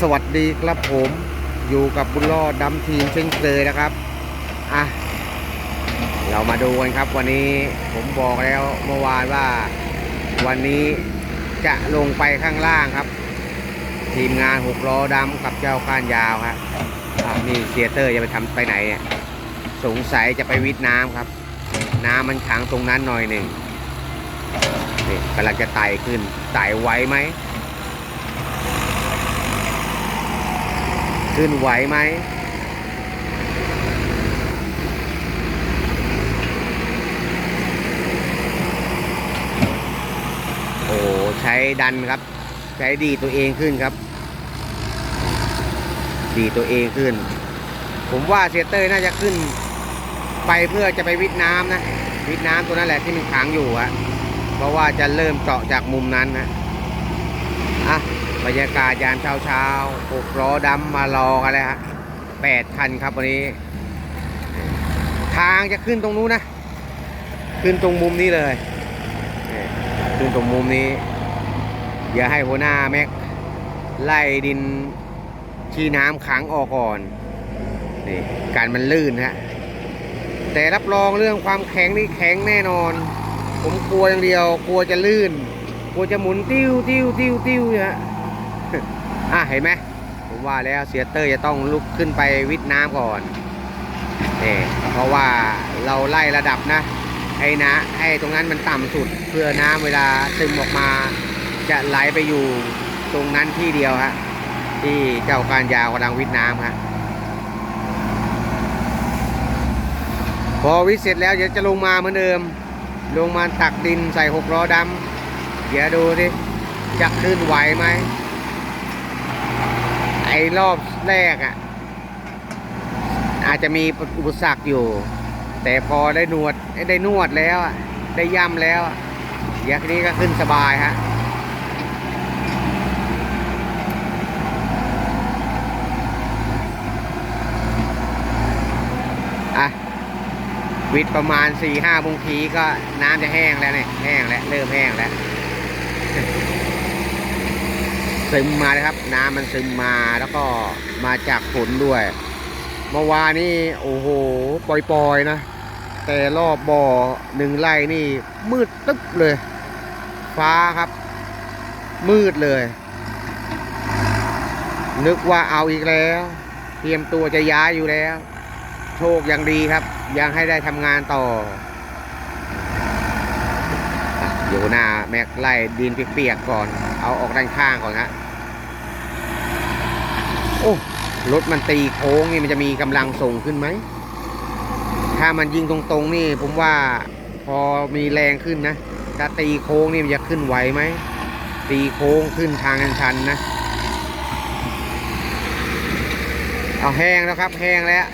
สวัสดีครับผมอยู่กับบุญรอดดำทีมเช่นเคยนะครับอะเรามาดูกันครับ วันนี้ผมบอกแล้วเมื่อวานว่า วันนี้จะลงไปข้างล่างครับ ทีมงานหกล้อดำกับเจ้าก้านยาวครับนี่เสียเตอร์จะไปทำไปไหนเนี่ยสงสัยจะไปวิทน้ำครับ น้ำมันขังตรงนั้นหน่อยหนึ่งนี่กำลังจะไต่ขึ้นไต่ไวไหม ขึ้นไหวไหมโอ้ใช้ดันครับ ใช้ดีตัวเองขึ้นครับ ดีตัวเองขึ้น ผมว่าเซยเตอร์น่าจะขึ้น ไปเพื่อจะไปวิทน้ำนะ วิทน้ำตัวนั้นแหละที่มันขังอยู่อะเพราะว่าจะเริ่มเจาะจากมุมนั้นนะอะ บรรยากาศยามเช้าเช้าหกล้อดำมารอกันเลยฮะแปดคันครับวันนี้ ทางจะขึ้นตรงนู้นนะ ขึ้นตรงมุมนี้เลย ขึ้นตรงมุมนี้อย่าให้หัวหน้าแม็ก ไล่ดินที่น้ำขังออกก่อน นี่การมันลื่นฮะ แต่รับรองเรื่องความแข็งนี่แข็งแน่นอน ผมกลัวอย่างเดียว กลัวจะลื่น กลัวจะหมุนติ้วติ้วติ้วติ้วเนี่ยฮะ อะเห็นไหมผมว่าแล้วเสียเตอร์จะต้องลุกขึ้นไปวิทน้ำก่อนนี่เพราะว่าเราไล่ระดับนะไอ้นะไอ้ตรงนั้นมันต่ำสุดเพื่อน้ำเวลาซึมออกมา จะไหลไปอยู่ตรงนั้นที่เดียวฮะที่เจ้าการยาวกำลังวิทน้ำฮะพอวิเสร็จแล้วเดี๋ยวจะลงมาเหมือนเดิม ลงมาตักดินใส่หกล้อดำเดี๋ยวดูดิจะขึ้นไหวไหม ไอ้รอบแรกอะ่ะ อาจจะมีอุปสรรคอยู่ แต่พอได้นวดได้นวดแล้วอะได้ย่ำแล้วเดี๋ยวนี้ก็ขึ้นสบายฮะอะวิทย์ประมาณ4ี่ห้าโมงทีก็น้ำจะแห้งแล้วเนี่ยแห้งแล้ว เริ่มแห้งแล้ว ซึมมาเลยครับ น้ำมันซึมมาแล้วก็มาจากฝนด้วย เมื่อวานนี่โอ้โหปล่อยๆนะ แต่รอบบ่อหนึ่งไร่นี่ มืดตึ๊บเลย ฟ้าครับ มืดเลย นึกว่าเอาอีกแล้ว เตรียมตัวจะย้ายอยู่แล้ว โชคยังดีครับ ยังให้ได้ทำงานต่อ อยู่หน้าแม็กไล่ดินเปียกๆก่อน เอาออกด้านข้างก่อนฮะโอ้รถมันตีโค้งนี่มันจะมีกำลังส่งขึ้นไหม ถ้ามันยิงตรงๆนี่ผมว่าพอมีแรงขึ้นนะ ถ้าตีโค้งนี่มันจะขึ้นไหวไหม ตีโค้งขึ้นทางชันๆนะ เอาแห้งแล้วครับแห้งแล้ว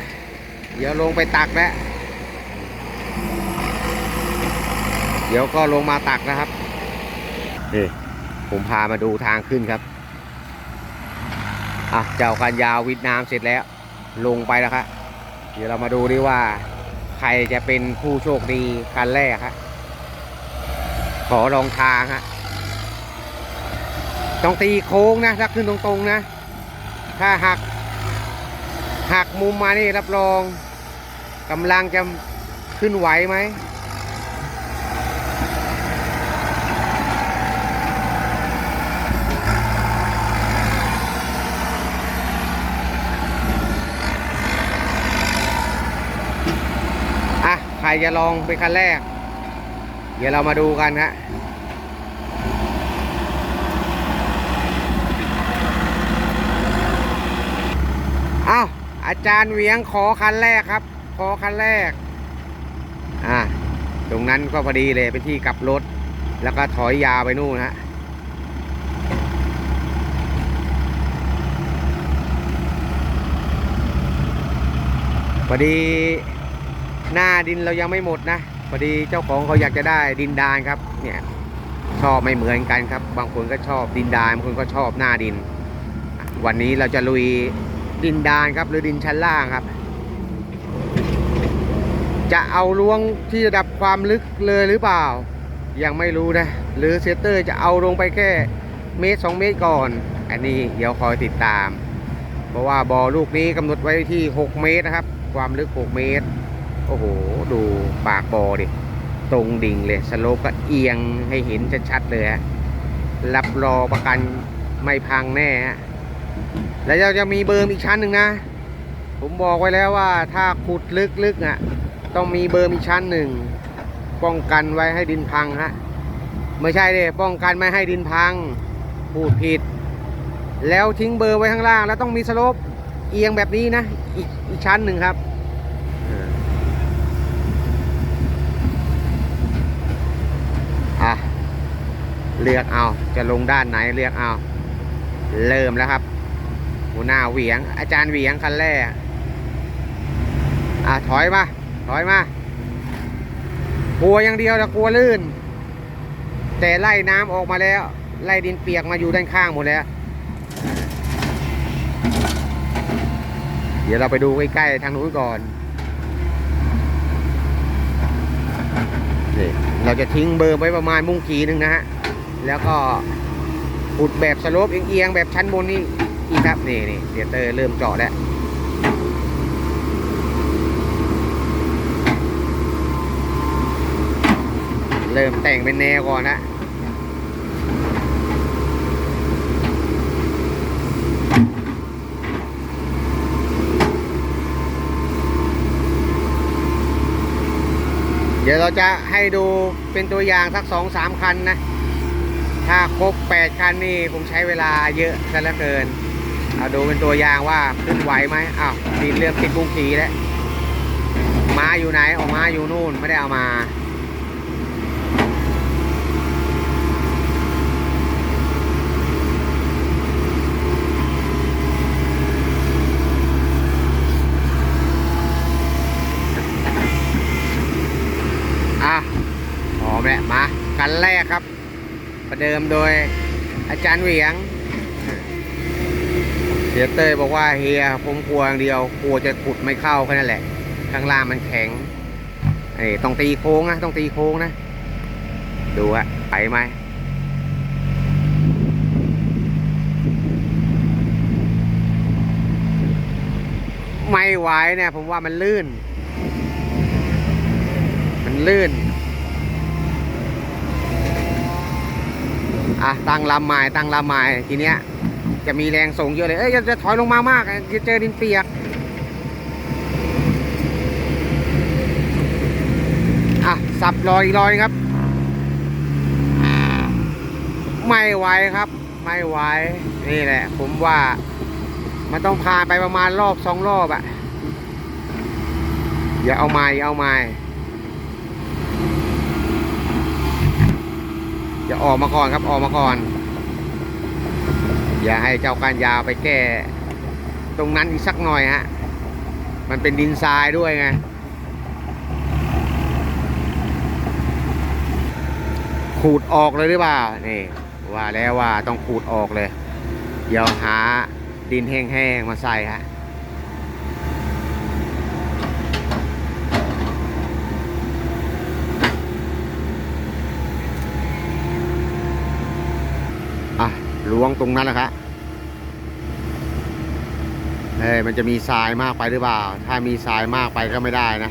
เดี๋ยวลงไปตักแล้ว เดี๋ยวก็ลงมาตักนะครับนี่ผมพามาดูทางขึ้นครับอะเจ้ากันยาววิทย์น้ำเสร็จแล้ว ลงไปแล้วครับเดี๋ยวเรามาดูดิว่า ใครจะเป็นผู้โชคดีคันแรกครับขอลองทางฮะต้องตีโค้งนะถ้าขึ้นตรงๆนะ ถ้าหักหักมุมมานี่รับรองกำลังจะขึ้นไหวไหม อะ ใคร จะลองเป็นคันแรก เดี๋ยวเรามาดูกันฮะอ้าวอาจารย์เหวียงขอคันแรกครับ ขอคันแรก อ่า ตรงนั้นก็พอดีเลยเป็นที่กลับรถ แล้วก็ถอยยาวไปนู่นฮะพอดี หน้าดินเรายังไม่หมดนะพอดีเจ้าของเขาอยากจะได้ดินดานครับ เนี่ยชอบไม่เหมือนกันครับ บางคนก็ชอบดินดานบางคนก็ชอบหน้าดิน วันนี้เราจะลุยดินดานครับ หรือดินชั้นล่างครับ จะเอาล้วงที่ระดับความลึกเลยหรือเปล่า ยังไม่รู้นะ หรือเซตเตอร์จะเอาลงไปแค่เมตรสองเมตรก่อน อันนี้เดี๋ยวคอยติดตาม เพราะว่าบ่อลูกนี้กำหนดไว้ที่ 6 เมตรนะครับ ความลึก 6 เมตร โอ้โห ดูปากบ่อดิ ตรงดิ่งเลย สโลปก็เอียงให้เห็นชัดๆเลยฮะรับรอประกันไม่พังแน่ฮะ แล้วเราจะมีเบิร์มอีกชั้นหนึ่งนะ ผมบอกไว้แล้วว่าถ้าขุดลึกๆอะ ต้องมีเบิร์มอีกชั้นหนึ่ง ป้องกันไว้ให้ดินพังฮะ ไม่ใช่เด้ป้องกันไม่ให้ดินพัง พูดผิด แล้วทิ้งเบอร์ไว้ข้างล่าง แล้วต้องมีสโลปเอียงแบบนี้นะ อีกอีกชั้นหนึ่งครับเอออะ เลือกเอา จะลงด้านไหนเลือกเอา เริ่มแล้วครับหัวหน้าเหวียง อาจารย์เหวียงคันแรกอะถอยมา ถอยมา กลัวอย่างเดียวแต่กลัวลื่น แต่ไล่น้ำออกมาแล้ว ไล่ดินเปียกมาอยู่ด้านข้างหมดแล้ว เดี๋ยวเราไปดูใกล้ๆทางนู้นก่อนเราจะทิ้งเบอร์ไว้ประมาณมุ้งขีหนึ่งนะฮะ แล้วก็อุดแบบสโลปเอียงๆแบบชั้นบนนี่อีกครับนี่นี่เสียวเตอร์เริ่มเจาะแล้วเริ่มแต่งเป็นแนวก่อนนะเดี๋ยวเราจะให้ดูเป็นตัวอย่างสักสองสามคันนะ ถ้าครบแปดคันนี่ผมใช้เวลาเยอะซะเหลือเกิน เอาดูเป็นตัวอย่างว่าขึ้นไหวไหมอ้าวดินเริ่มติดบุ้งขีแล้วมาอยู่ไหนออกมาอยู่นู่นไม่ได้เอามาอะพร้อมแล้วมากันแรกครับ ประเดิมโดยอาจารย์เหวียงเสียเต้ยบอกว่าเฮียผมกลัวอย่างเดียวกลัวจะขุดไม่เข้าแค่นั้นแหละ ข้างล่างมันแข็งไอ้ต้องตีโค้งนะต้องตีโค้งนะ ดูอะไปไหมไม่ไหวเนี่ยผมว่ามันลื่น มันลื่น อะตั้งลำไม้ตั้งลำไม้ทีเนี้ย จะมีแรงส่งเยอะเลยเอ้ยจะจะถอยลงมามากจะเจอดินเปียกอะสับรอยอีกรอยครับ ไม่ไหวครับ ไม่ไหวนี่แหละ ผมว่ามันต้องพาไปประมาณรอบสองรอบอะอย่าเอาไม้อย่าเอาไม้ อย่าออกมาก่อนครับออกมาก่อน อย่าให้เจ้าการยาวไปแก้ตรงนั้นอีกสักหน่อยฮะ มันเป็นดินทรายด้วยไง ขูดออกเลยหรือเปล่า นี่ ว่าแล้วว่าต้องขูดออกเลย เดี๋ยวหาดินแห้งๆมาใส่ฮะ อะ ล้วงตรงนั้นแหละครับเอ้ยมันจะมีทรายมากไปหรือเปล่า ถ้ามีทรายมากไปก็ไม่ได้นะ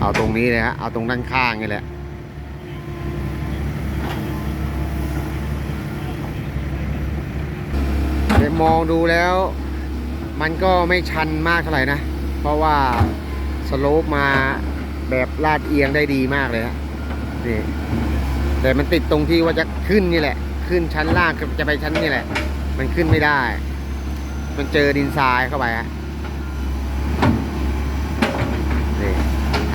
เอาตรงนี้เลยฮะ เอาตรงด้านข้างนี่แหละเดี๋ยวมองดูแล้ว มันก็ไม่ชันมากเท่าไหร่นะ เพราะว่า สโลปมาแบบลาดเอียงได้ดีมากเลยฮะนี่แต่มันติดตรงที่ว่าจะขึ้นนี่แหละ ขึ้นชั้นล่างจะไปชั้นนี่แหละ มันขึ้นไม่ได้ มันเจอดินทรายเข้าไปฮะนี่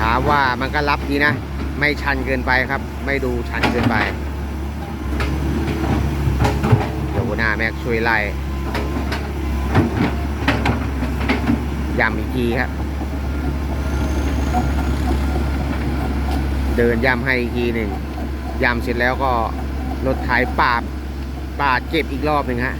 ถามว่ามันก็รับดีนะ ไม่ชันเกินไปครับ ไม่ดูชันเกินไปเดี๋ยวหน้าแม็กช่วยไล่ย้ำอีกทีครับ เดินย่ำให้อีกทีหนึ่งย่ำเสร็จแล้วก็รถไถปาบปาดเก็บอีกรอบหนึ่งฮะ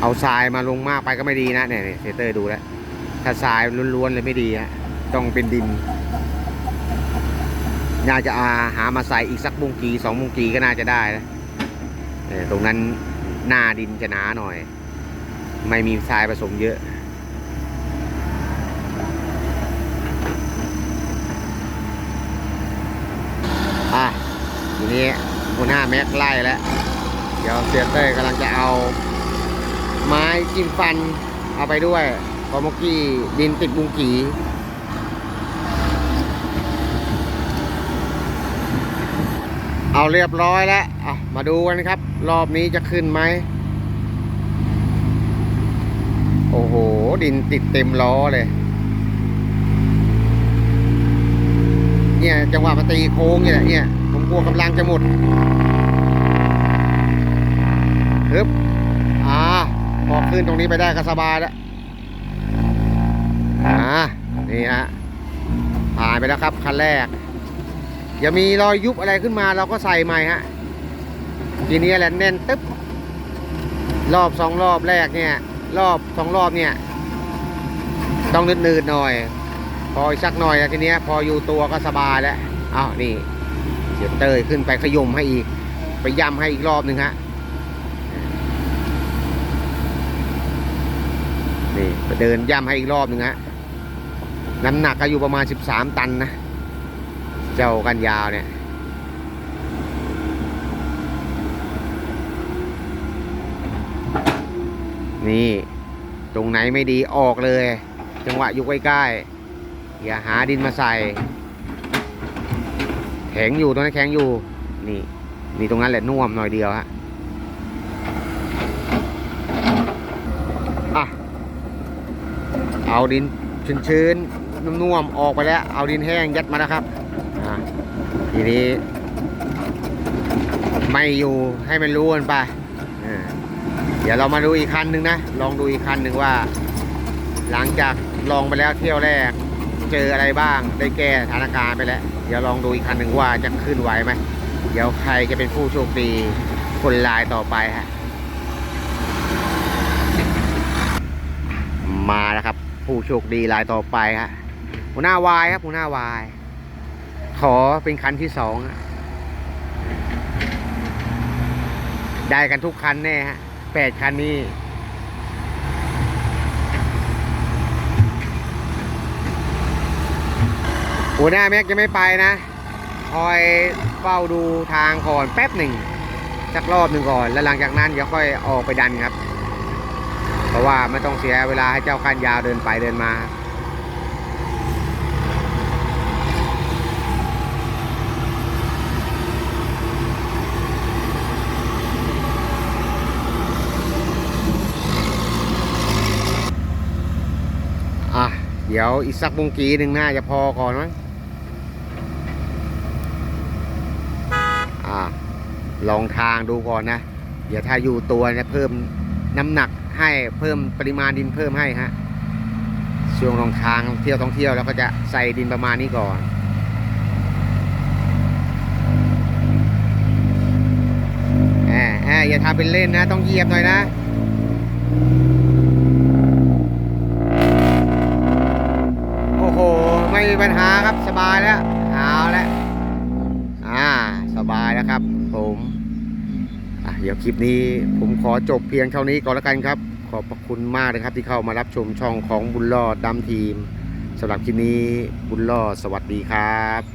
เอาทรายมาลงมากไปก็ไม่ดีนะเนี่ยเซเตอร์ดูแล้วถ้าทรายล้วนๆเลยไม่ดีฮะต้องเป็นดินน่าจะอาหามาใส่อีกสักมุงกีสองมุงกีก็น่าจะได้นะตรงนั้นหน้าดินจะหนาหน่อย ไม่มีทรายผสมเยอะ อะทีนี้หัวหน้าแม็กไล่แล้ว เดี๋ยวเสียเต้ยกำลังจะเอา ไม้จิ้มฟันเอาไปด้วยเพอเมื่อกี้ดินติดบุงกีเอาเรียบร้อยแล้วอะมาดูกันครับ รอบนี้จะขึ้นไหม โอ้โห ดินติดเต็มล้อเลย เนี่ยจังหวะมาตีโค้งเนี่ยเนี่ยผมกลัวกำลังจะหมดฮึบอ่าพอขึ้นตรงนี้ไปได้ก็สบายแล้วอ่านี่ฮะผ่านไปแล้วครับคันแรกอย่ามีรอยยุบอะไรขึ้นมาเราก็ใส่ใหม่ฮะทีนี้แหละแน่นตึ๊บรอบสองรอบแรกเนี่ย รอบสองรอบเนี่ย ต้องนืดๆหน่อย พออีกสักหน่อยทีเนี้ย พออยู่ตัวก็สบายแล้วอ้าวนี่เสียเตยขึ้นไปขยมให้อีก ไปย่ำให้อีกรอบหนึ่งฮะนี่ไปเดินย่ำให้อีกรอบหนึ่งฮะน้ำหนักก็อยู่ประมาณ 13 ตันนะ เจ้ากันยาวเนี่ย นี่ ตรงไหนไม่ดีออกเลย จังหวะอยู่ใกล้ๆอย่าหาดินมาใส่ แข็งอยู่ตรงนั้นแข็งอยู่ นี่ นี่ตรงนั้นแหละน่วมหน่อยเดียวฮะอะเอาดินชื้นๆนุ่มๆออกไปแล้ว เอาดินแห้งยัดมาแล้วครับทีนี้ ไม่อยู่ให้มันรู้กันไป เดี๋ยวเรามาดูอีกคันหนึ่งนะ ลองดูอีกคันหนึ่งว่า หลังจากลองไปแล้วเที่ยวแรก เจออะไรบ้าง ได้แก้สถานการณ์ไปแล้ว เดี๋ยวลองดูอีกคันหนึ่งว่าจะขึ้นไหวไหม เดี๋ยวใครจะเป็นผู้โชคดีคนลายต่อไปฮะ มาแล้วครับ ผู้โชคดีรายต่อไปฮะหัวหน้าวายครับหัวหน้าวาย ขอเป็นคันที่สองได้กันทุกคันแน่ฮะ แปดคันนี้ หัวหน้าแม็กจะไม่ไปนะ คอยเฝ้าดูทางก่อนแป๊บหนึ่งสักรอบหนึ่งก่อน แล้วหลังจากนั้นเดี๋ยวค่อยออกไปดันครับ เพราะว่าไม่ต้องเสียเวลาให้เจ้าคันยาวเดินไปเดินมาครับ ดี๋ยวอีกสักมุงกีหนึ่งน่าจะพอก่อนมั้งอะลองทางดูก่อนนะ เดี๋ยวถ้าอยู่ตัวเนี่ยเพิ่มน้ำหนักให้เพิ่มปริมาณดินเพิ่มให้ฮะช่วงลองทางเที่ยวท่องเที่ยวแล้วก็จะใส่ดินประมาณนี้ก่อนแอบแอบอย่าทำเป็นเล่นนะ ต้องเหยียบหน่อยนะ โอ้โห ไม่มีปัญหาครับสบายแล้วเอาแล้วอ่าสบายแล้วครับ ผมอะเดี๋ยวคลิปนี้ผมขอจบเพียงเท่านี้ก่อนแล้วกันครับ ขอบพระคุณมากนะครับที่เข้ามารับชมช่องของบุญรอดดำทีมสำหรับคลิปนี้บุญรอดสวัสดีครับ